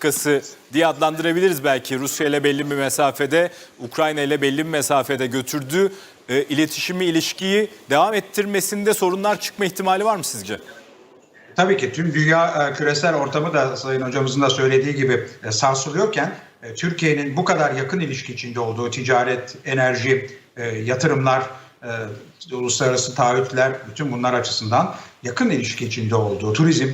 politikası diye adlandırabiliriz belki. Rusya ile belli bir mesafede, Ukrayna ile belli bir mesafede götürdüğü e, iletişimi, ilişkiyi devam ettirmesinde sorunlar çıkma ihtimali var mı sizce? Tabii ki tüm dünya e, küresel ortamı da Sayın Hocamızın da söylediği gibi e, sarsılıyorken e, Türkiye'nin bu kadar yakın ilişki içinde olduğu ticaret, enerji, yatırımlar, uluslararası taahhütler bütün bunlar açısından yakın ilişki içinde olduğu turizm,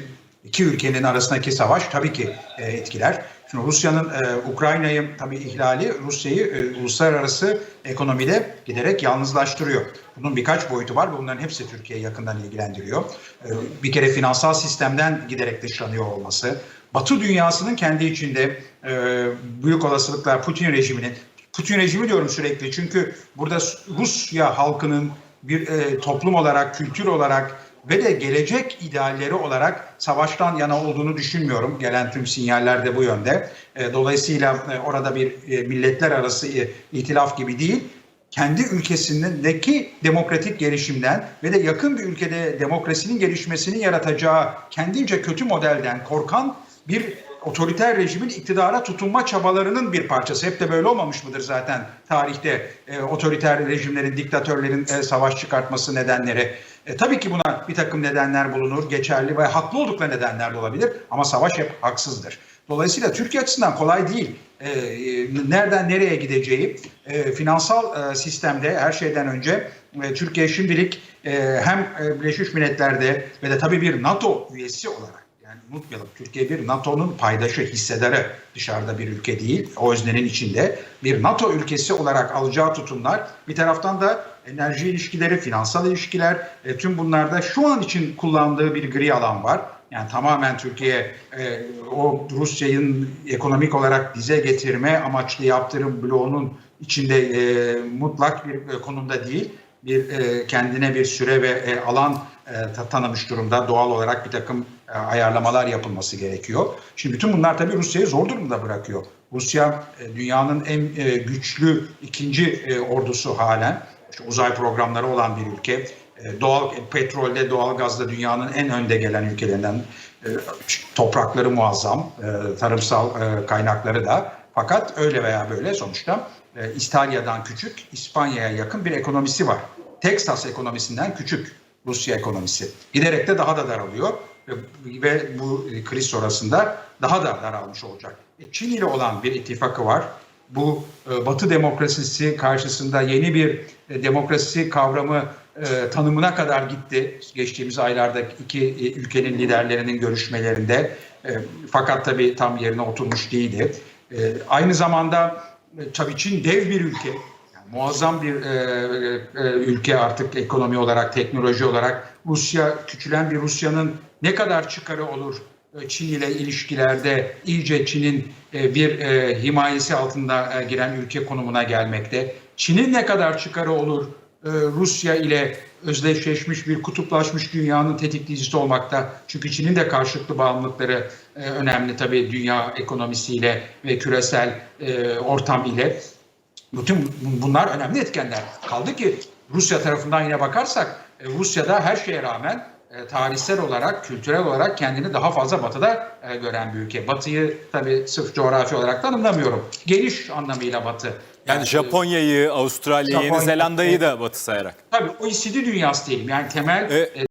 iki ülkenin arasındaki savaş tabii ki e, etkiler. Şimdi Rusya'nın e, Ukrayna'yı tabii ihlali Rusya'yı e, uluslararası ekonomide giderek yalnızlaştırıyor. Bunun birkaç boyutu var. Bunların hepsi Türkiye'yi yakından ilgilendiriyor. E, bir kere finansal sistemden giderek dışlanıyor olması, Batı dünyasının kendi içinde e, büyük olasılıkla Putin rejiminin Putin rejimi diyorum sürekli çünkü burada Rusya halkının bir e, toplum olarak, kültür olarak ve de gelecek idealleri olarak savaştan yana olduğunu düşünmüyorum. Gelen tüm sinyaller de bu yönde. E, dolayısıyla e, orada bir e, milletler arası itilaf gibi değil, kendi ülkesindeki demokratik gelişimden ve de yakın bir ülkede demokrasinin gelişmesini yaratacağı kendince kötü modelden korkan bir otoriter rejimin iktidara tutunma çabalarının bir parçası. Hep de böyle olmamış mıdır zaten tarihte e, otoriter rejimlerin, diktatörlerin e, savaş çıkartması nedenleri. E, tabii ki buna bir takım nedenler bulunur, geçerli ve haklı oldukları nedenler de olabilir ama savaş hep haksızdır. Dolayısıyla Türkiye açısından kolay değil. E, e, nereden nereye gideceği, e, finansal e, sistemde her şeyden önce e, Türkiye şimdilik e, hem Birleşmiş Milletler'de ve de tabii bir NATO üyesi olarak yani unutmayalım Türkiye bir NATO'nun paydaşı, hissedarı dışarıda bir ülke değil. O öznenin içinde bir NATO ülkesi olarak alacağı tutumlar bir taraftan da enerji ilişkileri, finansal ilişkiler e, tüm bunlarda şu an için kullandığı bir gri alan var. Yani tamamen Türkiye e, o Rusya'nın ekonomik olarak dize getirme amaçlı yaptırım bloğunun içinde e, mutlak bir e, konumda değil bir e, kendine bir süre ve e, alan e, ta- tanımış durumda. Doğal olarak bir takım ayarlamalar yapılması gerekiyor. Şimdi bütün bunlar tabii Rusya'yı zor durumda bırakıyor. Rusya e, dünyanın en e, güçlü ikinci e, ordusu halen. İşte uzay programları olan bir ülke. E, doğal petrolde, doğal gazda dünyanın en önde gelen ülkelerinden. E, toprakları muazzam, e, tarımsal e, kaynakları da. Fakat öyle veya böyle sonuçta e, İtalya'dan küçük, İspanya'ya yakın bir ekonomisi var. Texas ekonomisinden küçük Rusya ekonomisi. Giderek de daha da daralıyor ve, bu e, kriz sonrasında daha da daralmış olacak. E, Çin ile olan bir ittifakı var. Bu e, Batı demokrasisi karşısında yeni bir demokrasi kavramı tanımına kadar gitti. Geçtiğimiz aylarda iki ülkenin liderlerinin görüşmelerinde. Fakat tabii tam yerine oturmuş değildi. Aynı zamanda e, tabii Çin dev bir ülke. Muazzam bir e, e, ülke artık ekonomi olarak, teknoloji olarak. Rusya, küçülen bir Rusya'nın ne kadar çıkarı olur e, Çin ile ilişkilerde iyice Çin'in e, bir e, himayesi altında giren ülke konumuna gelmekte. Çin'in ne kadar çıkarı olur Rusya ile özdeşleşmiş bir kutuplaşmış dünyanın tetikleyicisi olmakta. Çünkü Çin'in de karşılıklı bağımlılıkları önemli tabii dünya ekonomisiyle ve küresel ortam ile. Bütün bunlar önemli etkenler. Kaldı ki Rusya tarafından yine bakarsak e, Rusya'da her şeye rağmen e, tarihsel olarak, kültürel olarak kendini daha fazla batıda e, gören bir ülke. Batıyı tabii sırf coğrafi olarak tanımlamıyorum. Geniş anlamıyla batı. Yani Japonya'yı, Avustralya'yı, Yeni Japonya- Zelanda'yı da batı sayarak. Tabii OECD dünyası diyelim. Yani temel E, e,